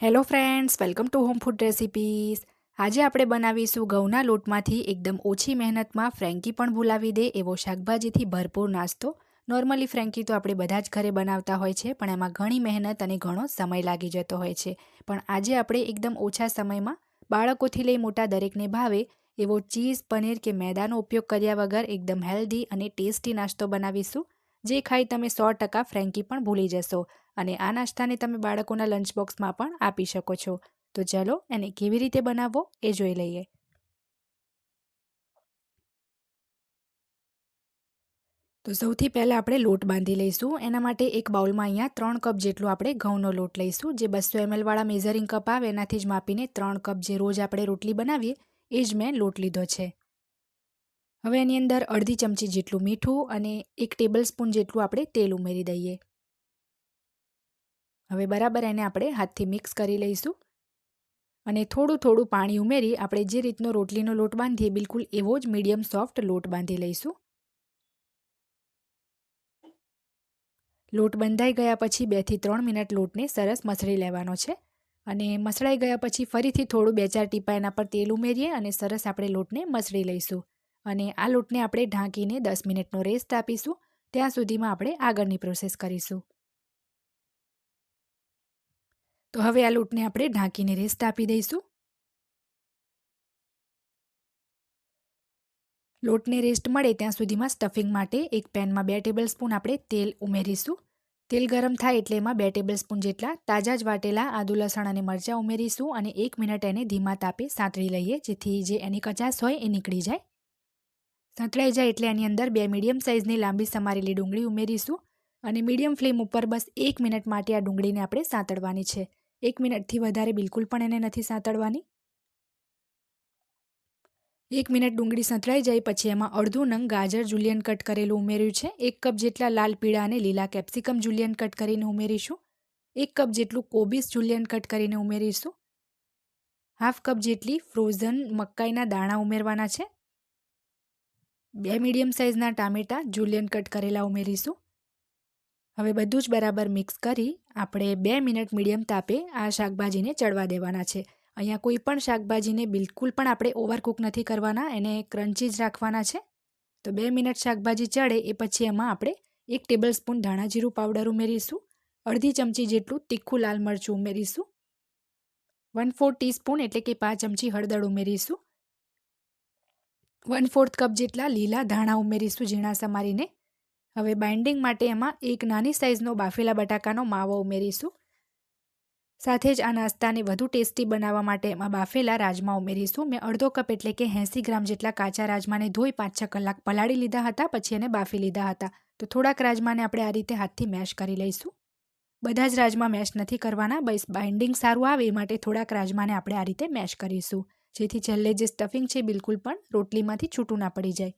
Hello friends welcome to home food recipes આજે આપણે બનાવીશું ઘઉંના લોટમાંથી એકદમ ઓછી મહેનતમાં ફ્રેન્કી પણ ભૂલાવી દે એવો શાકભાજીથી ભરપૂર નાસ્તો. નોર્મલી ફ્રેન્કી તો આપણે બધા જ ઘરે બનાવતા હોય છે, પણ એમાં ઘણી મહેનત અને ઘણો સમય લાગી જતો હોય છે. પણ આજે આપણે એકદમ ઓછા સમયમાં બાળકોથી લઈ મોટા દરેકને ભાવે એવો ચીઝ, પનીર કે મેદાનો ઉપયોગ કર્યા વગર એકદમ હેલ્ધી અને ટેસ્ટી નાસ્તો બનાવીશું. જે ખાઈ તમે સો ટકા ફ્રેન્કી પણ ભૂલી જશો અને આ નાસ્તાને તમે બાળકોના લંચ બોક્સમાં પણ આપી શકો છો. તો ચલો એને કેવી રીતે બનાવવો એ જોઈ લઈએ. તો સૌથી પહેલાં આપણે લોટ બાંધી લઈશું. એના માટે એક બાઉલમાં અહીંયા ત્રણ કપ જેટલું આપણે ઘઉંનો લોટ લઈશું. જે બસો એમએલવાળા મેઝરિંગ કપ આવે એનાથી જ માપીને ત્રણ કપ જે રોજ આપણે રોટલી બનાવીએ એ જ મેં લોટ લીધો છે. હવે એની અંદર અડધી ચમચી જેટલું મીઠું અને એક ટેબલ સ્પૂન જેટલું આપણે તેલ ઉમેરી દઈએ. હવે બરાબર એને આપણે હાથથી મિક્સ કરી લઈશું. અને થોડું થોડું પાણી ઉમેરી આપણે જે રીતનો રોટલીનો લોટ બાંધીએ બિલકુલ એવો જ મીડિયમ સોફ્ટ લોટ બાંધી લઈશું. લોટ બંધાઈ ગયા પછી બેથી ત્રણ મિનિટ લોટને સરસ મસળી લેવાનો છે. અને મસળાઈ ગયા પછી ફરીથી થોડું બે ચાર ટીપા એના પર તેલ ઉમેરીએ અને સરસ આપણે લોટને મસળી લઈશું. અને આ લોટને આપણે ઢાંકીને દસ મિનિટનો રેસ્ટ આપીશું. ત્યાં સુધીમાં આપણે આગળની પ્રોસેસ કરીશું. તો હવે આ લોટને આપણે ઢાંકીને રેસ્ટ આપી દઈશું. લોટને રેસ્ટ મળે ત્યાં સુધીમાં સ્ટફિંગ માટે એક પેનમાં બે ટેબલ સ્પૂન આપણે તેલ ઉમેરીશું. તેલ ગરમ થાય એટલે એમાં બે ટેબલ સ્પૂન જેટલા તાજા જ વાટેલા આદુ, લસણ અને મરચાં ઉમેરીશું અને એક મિનિટ એને ધીમા તાપે સાંતળી લઈએ, જેથી જે એની કચાશ હોય એ નીકળી જાય. સાંતળાઈ જાય એટલે એની અંદર બે મીડિયમ સાઇઝની લાંબી સમારેલી ડુંગળી ઉમેરીશું અને મીડિયમ ફ્લેમ ઉપર બસ એક મિનિટ માટે આ ડુંગળીને આપણે સાંતળવાની છે. એક મિનિટથી વધારે બિલકુલ પણ એને નથી સાંતળવાની. એક મિનિટ ડુંગળી સંતળાઈ જાય પછી એમાં અડધું નંગ ગાજર જુલિયન કટ કરેલું ઉમેર્યું છે. એક કપ જેટલા લાલ પીળા અને લીલા કેપ્સિકમ જુલિયન કટ કરીને ઉમેરીશું. એક કપ જેટલું કોબીસ જુલિયન કટ કરીને ઉમેરીશું. હાફ કપ જેટલી ફ્રોઝન મકાઈના દાણા ઉમેરવાના છે. બે મીડિયમ સાઇઝના ટામેટાં જુલિયન કટ કરેલા ઉમેરીશું. હવે બધું જ બરાબર મિક્સ કરી આપણે બે મિનિટ મીડિયમ તાપે આ શાકભાજીને ચડવા દેવાના છે. અહીંયા કોઈ પણ શાકભાજીને બિલકુલ પણ આપણે ઓવરકુક નથી કરવાના, એને ક્રન્ચી જ રાખવાના છે. તો બે મિનિટ શાકભાજી ચડે એ પછી એમાં આપણે એક ટેબલ સ્પૂન ધાણા જીરું પાવડર ઉમેરીશું. અડધી ચમચી જેટલું તીખું લાલ મરચું ઉમેરીશું. વન ફોર ટીસ્પૂન એટલે કે પાંચ ચમચી હળદર ઉમેરીશું. વન ફોર્થ કપ જેટલા લીલા ધાણા ઉમેરીશું ઝીણા સમારીને. હવે બાઇન્ડિંગ માટે એમાં એક નાની સાઇઝનો બાફેલા બટાકાનો માવો ઉમેરીશું. સાથે જ આ નાસ્તાને વધુ ટેસ્ટી બનાવવા માટે એમાં બાફેલા રાજમા ઉમેરીશું. મેં અડધો કપ એટલે કે એંસી ગ્રામ જેટલા કાચા રાજમાને ધોઈ પાંચ છ કલાક પલાળી લીધા હતા, પછી એને બાફી લીધા હતા. તો થોડાક રાજમાને આપણે આ રીતે હાથથી મેશ કરી લઈશું. બધા જ રાજમા મેશ નથી કરવાના, બસ બાઇન્ડિંગ સારું આવે એ માટે થોડાક રાજમાને આપણે આ રીતે મેશ કરીશું. જેથી છેલ્લે જે સ્ટફિંગ છે બિલકુલ પણ રોટલીમાંથી છૂટું ના પડી જાય.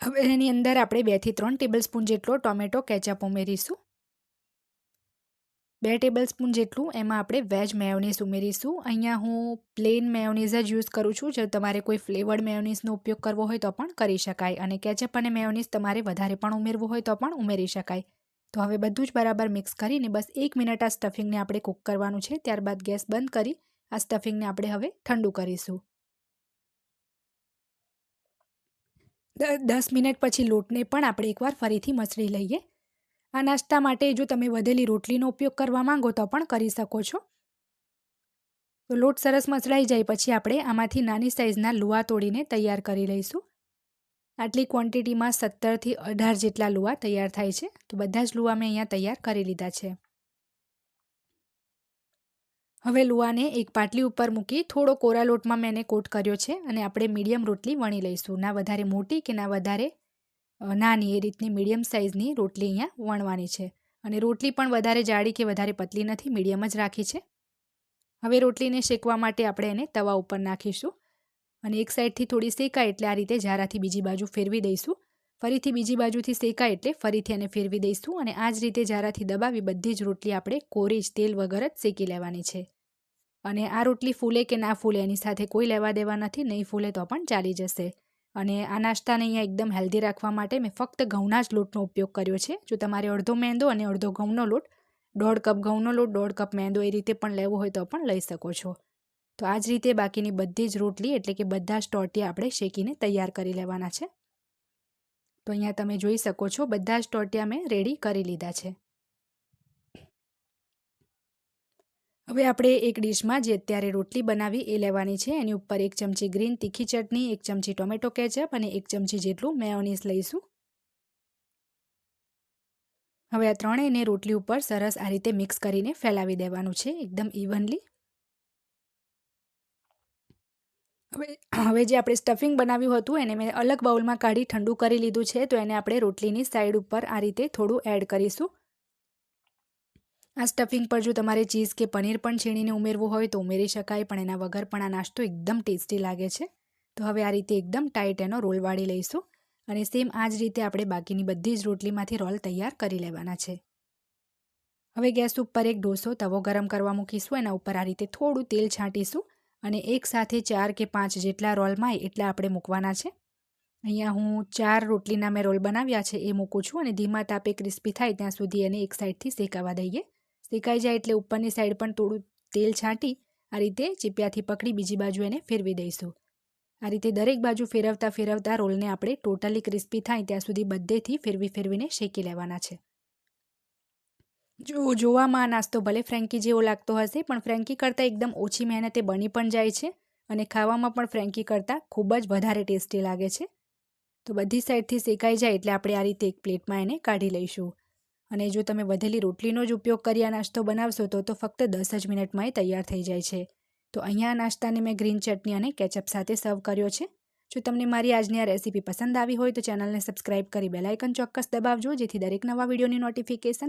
હવે એની અંદર આપણે બેથી ત્રણ ટેબલ સ્પૂન જેટલો ટોમેટો કેચઅપ ઉમેરીશું. બે ટેબલ સ્પૂન જેટલું એમાં આપણે વેજ મેયોનીઝ ઉમેરીશું. અહીંયા હું પ્લેન મેયોનીઝ જ યુઝ કરું છું. જો તમારે કોઈ ફ્લેવર્ડ મેયોનીઝનો ઉપયોગ કરવો હોય તો પણ કરી શકાય. અને કેચઅપ અને મેયોનીઝ તમારે વધારે પણ ઉમેરવું હોય તો પણ ઉમેરી શકાય. તો હવે બધું જ બરાબર મિક્સ કરીને બસ એક મિનિટ આ સ્ટફિંગને આપણે કૂક કરવાનું છે. ત્યારબાદ ગેસ બંધ કરી આ સ્ટફિંગને આપણે હવે ઠંડુ કરીશું. દસ મિનિટ પછી લોટને પણ આપણે એકવાર ફરીથી મસળી લઈએ. આ નાસ્તા માટે જો તમે વધેલી રોટલીનો ઉપયોગ કરવા માંગો તો પણ કરી શકો છો. તો લોટ સરસ મસળાઈ જાય પછી આપણે આમાંથી નાની સાઇઝના લુવા તોડીને તૈયાર કરી લઈશું. આટલી ક્વોન્ટિટીમાં સત્તરથી અઢાર જેટલા લુવા તૈયાર થાય છે. તો બધા જ લુવા મેં અહીંયા તૈયાર કરી લીધા છે. હવે લુવાને એક પાટલી ઉપર મૂકી થોડો કોરા લોટમાં મેં એને કોટ કર્યો છે અને આપણે મીડિયમ રોટલી વણી લઈશું. ના વધારે મોટી કે ના વધારે નાની, એ રીતની મીડિયમ સાઇઝની રોટલી અહીંયા વણવાની છે. અને રોટલી પણ વધારે જાડી કે વધારે પતલી નથી, મીડિયમ જ રાખી છે. હવે રોટલીને શેકવા માટે આપણે એને તવા ઉપર નાખીશું. અને એક સાઈડથી થોડી શેકાય એટલે આ રીતે જારાથી બીજી બાજુ ફેરવી દઈશું. ફરીથી બીજી બાજુથી શેકાય એટલે ફરીથી એને ફેરવી દઈશું અને આ જ રીતે ઝારાથી દબાવી બધી જ રોટલી આપણે કોરી જ તેલ વગર જ શેકી લેવાની છે. અને આ રોટલી ફૂલે કે ના ફૂલે એની સાથે કોઈ લેવા દેવા નથી, નહીં ફૂલે તો પણ ચાલી જશે. અને આ નાસ્તાને અહીંયા એકદમ હેલ્ધી રાખવા માટે મેં ફક્ત ઘઉંના જ લોટનો ઉપયોગ કર્યો છે. જો તમારે અડધો મેંદો અને અડધો ઘઉંનો લોટ, દોઢ કપ ઘઉંનો લોટ, દોઢ કપ મેંદો એ રીતે પણ લેવો હોય તો પણ લઈ શકો છો. તો આ જ રીતે બાકીની બધી જ રોટલી એટલે કે બધા જ ટોટિયા આપણે શેકીને તૈયાર કરી લેવાના છે. તો અહીંયા તમે જોઈ શકો છો બધા જ ટોટિયા મેં રેડી કરી લીધા છે. હવે આપણે એક ડીશમાં જે અત્યારે રોટલી બનાવી એ લેવાની છે. એની ઉપર એક ચમચી ગ્રીન તીખી ચટણી, એક ચમચી ટોમેટો કેચઅપ અને એક ચમચી જેટલું મેયોનીઝ લઈશું. હવે આ ત્રણેયને રોટલી ઉપર સરસ આ રીતે મિક્સ કરીને ફેલાવી દેવાનું છે. એકદમ ઇવનલી હવે હવે જે આપણે સ્ટફિંગ બનાવ્યું હતું એને મેં અલગ બાઉલમાં કાઢી ઠંડુ કરી લીધું છે, તો એને આપણે રોટલીની સાઈડ ઉપર આ રીતે થોડું એડ કરીશું. આ સ્ટફિંગ પર જો તમારે ચીઝ કે પનીર પણ છીણીને ઉમેરવું હોય તો ઉમેરી શકાય, પણ એના વગર પણ આ નાસ્તો એકદમ ટેસ્ટી લાગે છે. તો હવે આ રીતે એકદમ ટાઈટ એનો રોલ વાળી લઈશું અને સેમ આ જ રીતે આપણે બાકીની બધી જ રોટલીમાંથી રોલ તૈયાર કરી લેવાના છે. હવે ગેસ ઉપર એક ઢોસો તવો ગરમ કરવા મૂકીશું, એના ઉપર આ રીતે થોડું તેલ છાંટીશું અને એક સાથે ચાર કે પાંચ જેટલા રોલમાં એટલા આપણે મૂકવાના છે. અહીંયા હું ચાર રોટલીના મેં રોલ બનાવ્યા છે એ મૂકું છું અને ધીમા તાપે ક્રિસ્પી થાય ત્યાં સુધી એને એક સાઈડથી શેકાવા દઈએ. શેકાઈ જાય એટલે ઉપરની સાઈડ પણ થોડું તેલ છાંટી આ રીતે ચીપિયાથી પકડી બીજી બાજુ એને ફેરવી દઈશું. આ રીતે દરેક બાજુ ફેરવતા ફેરવતા રોલને આપણે ટોટલી ક્રિસ્પી થાય ત્યાં સુધી બધેથી ફેરવી ફેરવીને શેકી લેવાના છે. જો જોવામાં આ નાસ્તો ભલે ફ્રેન્કી જેવો લાગતો હશે, પણ ફ્રેન્કી કરતાં એકદમ ઓછી મહેનતે બની પણ જાય છે અને ખાવામાં પણ ફ્રેન્કી કરતાં ખૂબ જ વધારે ટેસ્ટી લાગે છે. તો બધી સાઈડથી શેકાઈ જાય એટલે આપણે આ રીતે એક પ્લેટમાં એને કાઢી લઈશું. અને જો તમે વધેલી રોટલીનો જ ઉપયોગ કરી આ નાસ્તો બનાવશો, તો તો ફક્ત દસ જ મિનિટમાં એ તૈયાર થઈ જાય છે. તો અહીંયા નાસ્તાને મેં ગ્રીન ચટણી અને કેચઅપ સાથે સર્વ કર્યો છે. જો તમને મારી આજની આ રેસીપી પસંદ આવી હોય તો ચેનલને સબસ્ક્રાઇબ કરી બેલાઇકન ચોક્કસ દબાવજો, જેથી દરેક નવા વિડીયોની નોટિફિકેશન